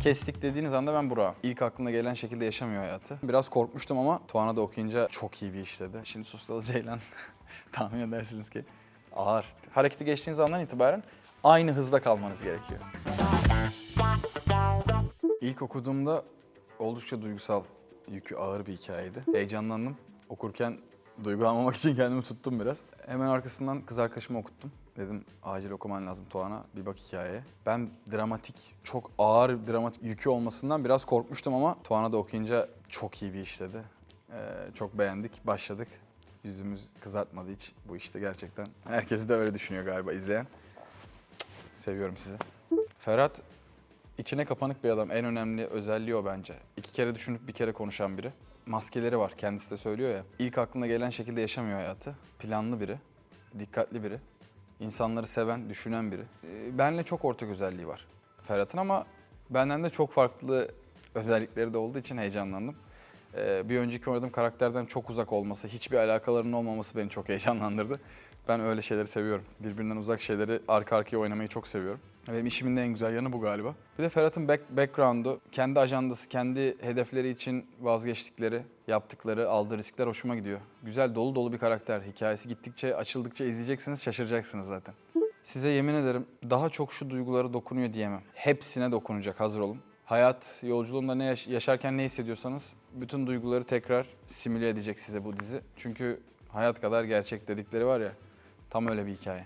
Kestik dediğiniz anda ben Burak'ım. İlk aklına gelen şekilde yaşamıyor hayatı. Biraz korkmuştum ama Tuana da okuyunca çok iyi bir işledi. Şimdi Suslalı Ceylan tahmin edersiniz ki ağır. Hareketi geçtiğiniz andan itibaren aynı hızda kalmanız gerekiyor. İlk okuduğumda oldukça duygusal, yükü ağır bir hikayeydi. Heyecanlandım. Okurken duygulanmamak için kendimi tuttum biraz. Hemen arkasından kız arkadaşıma okuttum. Dedim acil okuman lazım Tuana bir bak hikayeye. Ben dramatik, çok ağır dramatik yükü olmasından biraz korkmuştum ama Tuana da okuyunca çok iyi bir işledi. Ee, çok beğendik, başladık. Yüzümüz kızartmadı hiç bu işte gerçekten. Herkes de öyle düşünüyor galiba izleyen. Seviyorum sizi. Ferhat İçine kapanık bir adam. En önemli özelliği o bence. İki kere düşünüp bir kere konuşan biri. Maskeleri var. Kendisi de söylüyor ya. İlk aklına gelen şekilde yaşamıyor hayatı. Planlı biri. Dikkatli biri. İnsanları seven, düşünen biri. Ee, Benle çok ortak özelliği var Ferhat'ın ama benden de çok farklı özellikleri de olduğu için heyecanlandım. Ee, Bir önceki oynadığım karakterden çok uzak olması, hiçbir alakalarının olmaması beni çok heyecanlandırdı. Ben öyle şeyleri seviyorum. Birbirinden uzak şeyleri arka arkaya oynamayı çok seviyorum. Benim işimin de en güzel yanı bu galiba. Bir de Ferhat'ın back, background'u, kendi ajandası, kendi hedefleri için vazgeçtikleri, yaptıkları, aldığı riskler hoşuma gidiyor. Güzel, dolu dolu bir karakter. Hikayesi gittikçe, açıldıkça izleyeceksiniz, şaşıracaksınız zaten. Size yemin ederim daha çok şu duygulara dokunuyor diyemem. Hepsine dokunacak, hazır olun. Hayat yolculuğunda ne yaş- yaşarken ne hissediyorsanız bütün duyguları tekrar simüle edecek size bu dizi. Çünkü hayat kadar gerçek dedikleri var ya, tam öyle bir hikaye.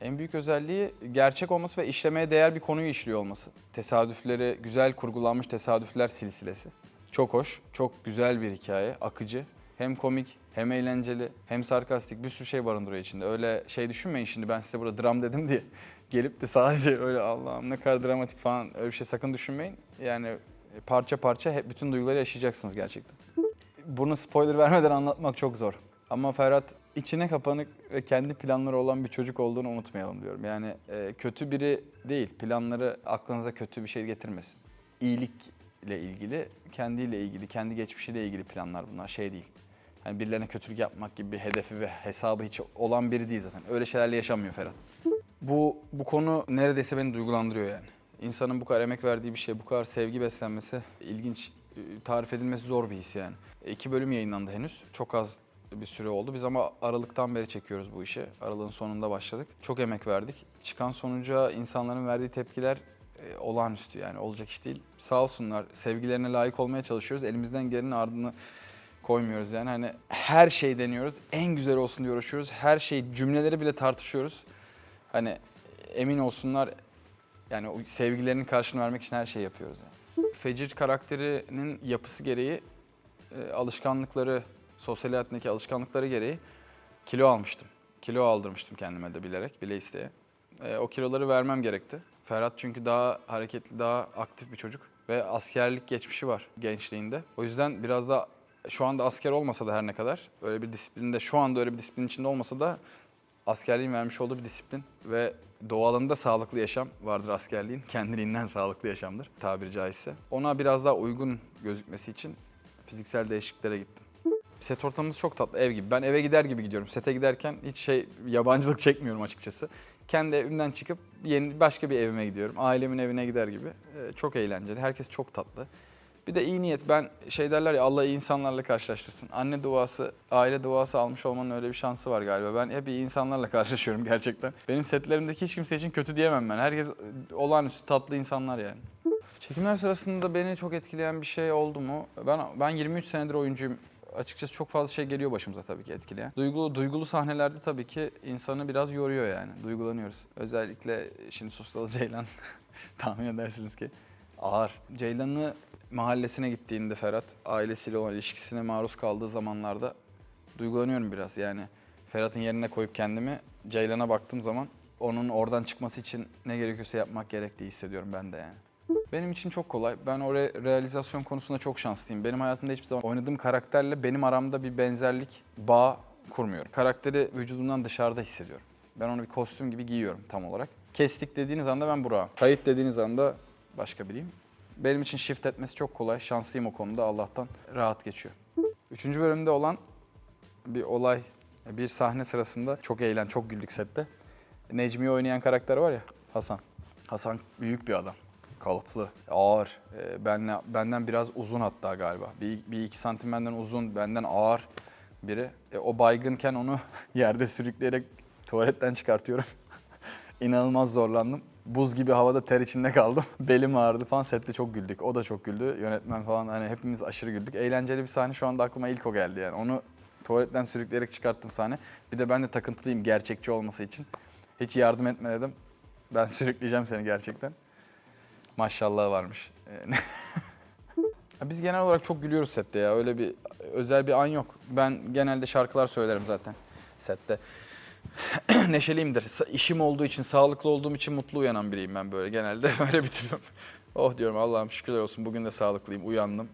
En büyük özelliği gerçek olması ve işlemeye değer bir konuyu işliyor olması. Tesadüfleri, güzel kurgulanmış tesadüfler silsilesi. Çok hoş, çok güzel bir hikaye, akıcı. Hem komik, hem eğlenceli, hem sarkastik bir sürü şey barındırıyor içinde. Öyle şey düşünmeyin şimdi ben size burada dram dedim diye. Gelip de sadece öyle Allah'ım ne kadar dramatik falan öyle bir şey sakın düşünmeyin. Yani parça parça hep bütün duyguları yaşayacaksınız gerçekten. Bunu spoiler vermeden anlatmak çok zor. Ama Ferhat içine kapanık ve kendi planları olan bir çocuk olduğunu unutmayalım diyorum. Yani e, kötü biri değil, planları aklınıza kötü bir şey getirmesin. İyilikle ilgili, kendiyle ilgili, kendi geçmişiyle ilgili planlar bunlar, şey değil. Hani birilerine kötülük yapmak gibi bir hedefi ve hesabı hiç olan biri değil zaten. Öyle şeylerle yaşamıyor Ferhat. Bu, bu konu neredeyse beni duygulandırıyor yani. İnsanın bu kadar emek verdiği bir şey, bu kadar sevgi beslenmesi ilginç, e, tarif edilmesi zor bir his yani. İki bölüm yayınlandı henüz. Çok az bir süre oldu. Biz ama Aralık'tan beri çekiyoruz bu işi. Aralığın sonunda başladık. Çok emek verdik. Çıkan sonuca insanların verdiği tepkiler e, olağanüstü yani olacak iş değil. Sağ olsunlar sevgilerine layık olmaya çalışıyoruz. Elimizden gelenin ardını koymuyoruz yani. Hani her şey deniyoruz. En güzel olsun diye uğraşıyoruz. Her şey cümleleri bile tartışıyoruz. Hani emin olsunlar yani o sevgilerinin karşılığını vermek için her şeyi yapıyoruz yani. Fecir karakterinin yapısı gereği e, alışkanlıkları, sosyal hayatındaki alışkanlıkları gereği kilo almıştım. Kilo aldırmıştım kendime de bilerek, bile isteye. E, o kiloları vermem gerekti. Ferhat çünkü daha hareketli, daha aktif bir çocuk ve askerlik geçmişi var gençliğinde. O yüzden biraz da şu anda asker olmasa da her ne kadar öyle bir disiplinde, şu anda öyle bir disiplin içinde olmasa da askerliğin vermiş olduğu bir disiplin ve doğalında sağlıklı yaşam vardır askerliğin. Kendiliğinden sağlıklı yaşamdır tabiri caizse. Ona biraz daha uygun gözükmesi için fiziksel değişikliklere gittim. Set ortamımız çok tatlı, ev gibi. Ben eve gider gibi gidiyorum. Sete giderken hiç şey yabancılık çekmiyorum açıkçası. Kendi evimden çıkıp yeni başka bir evime gidiyorum. Ailemin evine gider gibi. Ee, çok eğlenceli. Herkes çok tatlı. Bir de iyi niyet. Ben şey derler ya Allah iyi insanlarla karşılaştırsın. Anne duası, aile duası almış olmanın öyle bir şansı var galiba. Ben hep iyi insanlarla karşılaşıyorum gerçekten. Benim setlerimdeki hiç kimse için kötü diyemem ben. Herkes olağanüstü tatlı insanlar yani. Çekimler sırasında beni çok etkileyen bir şey oldu mu? Ben ben 23 senedir oyuncuyum. Açıkçası çok fazla şey geliyor başımıza tabii ki etkileyen. Duygulu duygulu sahnelerde tabii ki insanı biraz yoruyor yani. Duygulanıyoruz. Özellikle şimdi Suslalı Ceylan tahmin edersiniz ki ağır. Ceylan'ı mahallesine gittiğinde Ferhat ailesiyle olan ilişkisine maruz kaldığı zamanlarda duygulanıyorum biraz. Yani Ferhat'ın yerine koyup kendimi Ceylan'a baktığım zaman onun oradan çıkması için ne gerekiyorsa yapmak gerektiği hissediyorum ben de yani. Benim için çok kolay. Ben o re- realizasyon konusunda çok şanslıyım. Benim hayatımda hiçbir zaman oynadığım karakterle benim aramda bir benzerlik, bağ kurmuyorum. Karakteri vücudumdan dışarıda hissediyorum. Ben onu bir kostüm gibi giyiyorum tam olarak. Kestik dediğiniz anda ben Burak'ım. Kayıt dediğiniz anda başka biriyim. Benim için shift etmesi çok kolay. Şanslıyım o konuda Allah'tan rahat geçiyor. Üçüncü bölümde olan bir olay, bir sahne sırasında çok eğlen, çok güldük sette. Necmi'yi oynayan karakter var ya Hasan. Hasan büyük bir adam. Kalıplı, ağır. Ee, benle, benden biraz uzun hatta galiba. Bir, bir iki santim benden uzun, benden ağır biri. E, o baygınken onu yerde sürükleyerek tuvaletten çıkartıyorum. İnanılmaz zorlandım. Buz gibi havada ter içinde kaldım. Belim ağrıdı falan. Sette çok güldük. O da çok güldü. Yönetmen falan hani hepimiz aşırı güldük. Eğlenceli bir sahne şu anda aklıma ilk o geldi yani. Onu tuvaletten sürükleyerek çıkarttım sahne. Bir de ben de takıntılıyım gerçekçi olması için. Hiç yardım etme dedim. Ben sürükleyeceğim seni gerçekten. Maşallah varmış. Biz genel olarak çok gülüyoruz sette ya. Öyle bir özel bir an yok. Ben genelde şarkılar söylerim zaten sette. Neşeliyimdir. İşim olduğu için, sağlıklı olduğum için mutlu uyanan biriyim ben böyle. Genelde öyle bir tipim. Oh diyorum Allah'ım şükürler olsun. Bugün de sağlıklıyım, uyandım.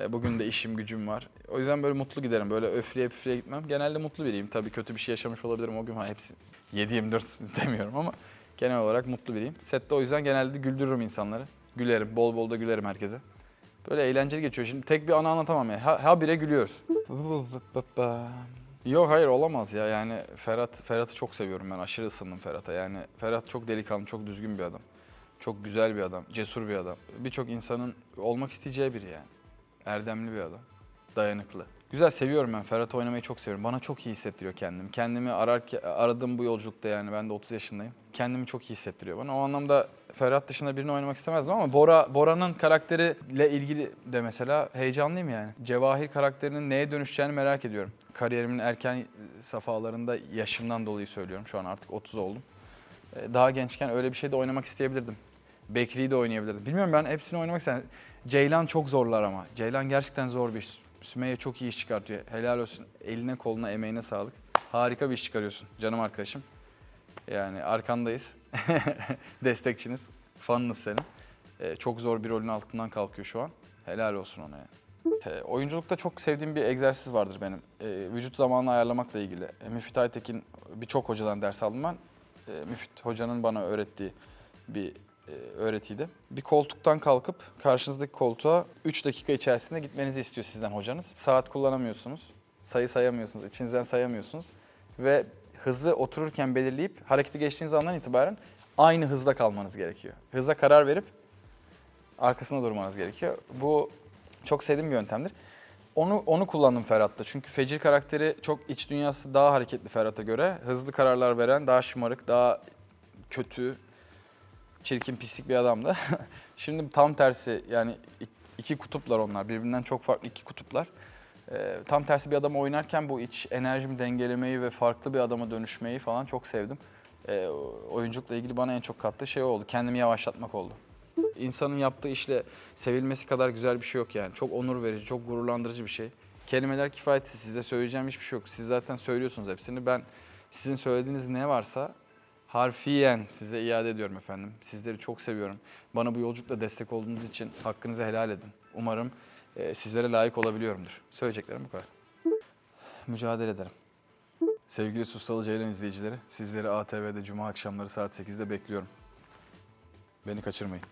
E, Bugün de işim gücüm var. O yüzden böyle mutlu giderim. Böyle öfleye püfleye gitmem. Genelde mutlu biriyim. Tabii kötü bir şey yaşamış olabilirim o gün. Ha, hepsi 7-24 demiyorum ama genel olarak mutlu biriyim. Sette o yüzden genelde güldürürüm insanları. Gülerim. Bol bol da gülerim herkese. Böyle eğlenceli geçiyor. Şimdi tek bir anı anlatamam ya. Ha, habire gülüyoruz. Yok hayır olamaz ya. Yani Ferhat Ferhat'ı çok seviyorum ben. Aşırı ısındım Ferhat'a. Yani Ferhat çok delikanlı, çok düzgün bir adam. Çok güzel bir adam, cesur bir adam. Birçok insanın olmak isteyeceği biri yani. Erdemli bir adam. Dayanıklı. Güzel seviyorum ben. Ferhat'ı oynamayı çok seviyorum. Bana çok iyi hissettiriyor kendimi. Kendimi ararken, aradığım bu yolculukta yani ben de 30 yaşındayım. Kendimi çok iyi hissettiriyor bana. O anlamda Ferhat dışında birini oynamak istemezdim ama Bora Bora'nın karakteriyle ilgili de mesela heyecanlıyım yani. Cevahir karakterinin neye dönüşeceğini merak ediyorum. Kariyerimin erken safhalarında yaşımdan dolayı söylüyorum. Şu an artık 30 oldum. Ee, Daha gençken öyle bir şeyde oynamak isteyebilirdim. Bekri'yi de oynayabilirdim. Bilmiyorum ben hepsini oynamak istedim. Ceylan çok zorlar ama. Ceylan gerçekten zor bir. Sümeyye çok iyi iş çıkartıyor. Helal olsun. Eline koluna emeğine sağlık. Harika bir iş çıkarıyorsun canım arkadaşım. Yani arkandayız. Destekçiniz. Fanınız senin. Ee, çok zor bir rolün altından kalkıyor şu an. Helal olsun ona yani. Ee, oyunculukta çok sevdiğim bir egzersiz vardır benim. Ee, vücut zamanını ayarlamakla ilgili. Ee, Müfit Aytekin birçok hocadan ders aldım ben. Ee, Müfit hocanın bana öğrettiği bir e, öğretiydi. Bir koltuktan kalkıp karşınızdaki koltuğa 3 dakika içerisinde gitmenizi istiyor sizden hocanız. Saat kullanamıyorsunuz. Sayı sayamıyorsunuz. içinizden sayamıyorsunuz. Ve hızı otururken belirleyip hareketi geçtiğiniz andan itibaren aynı hızda kalmanız gerekiyor. Hıza karar verip arkasında durmanız gerekiyor. Bu çok sevdiğim bir yöntemdir. Onu onu kullandım Ferhat'ta. Çünkü Fecir karakteri çok iç dünyası daha hareketli Ferhat'a göre. Hızlı kararlar veren, daha şımarık, daha kötü, çirkin, pislik bir adamdı. Şimdi tam tersi yani ik- iki kutuplar onlar. Birbirinden çok farklı iki kutuplar. Ee, tam tersi bir adam oynarken bu iç enerjimi dengelemeyi ve farklı bir adama dönüşmeyi falan çok sevdim. Ee, oyunculukla ilgili bana en çok kattığı şey oldu. Kendimi yavaşlatmak oldu. İnsanın yaptığı işle sevilmesi kadar güzel bir şey yok yani. Çok onur verici, çok gururlandırıcı bir şey. Kelimeler kifayetsiz. Size söyleyeceğim hiçbir şey yok. Siz zaten söylüyorsunuz hepsini. Ben sizin söylediğiniz ne varsa harfiyen size iade ediyorum efendim. Sizleri çok seviyorum. Bana bu yolculukta destek olduğunuz için hakkınızı helal edin. Umarım e, sizlere layık olabiliyorumdur. Söyleyeceklerim bu kadar. Mücadele ederim. Sevgili Sustalı Ceylan izleyicileri, sizleri ATV'de Cuma akşamları saat 8'de bekliyorum. Beni kaçırmayın.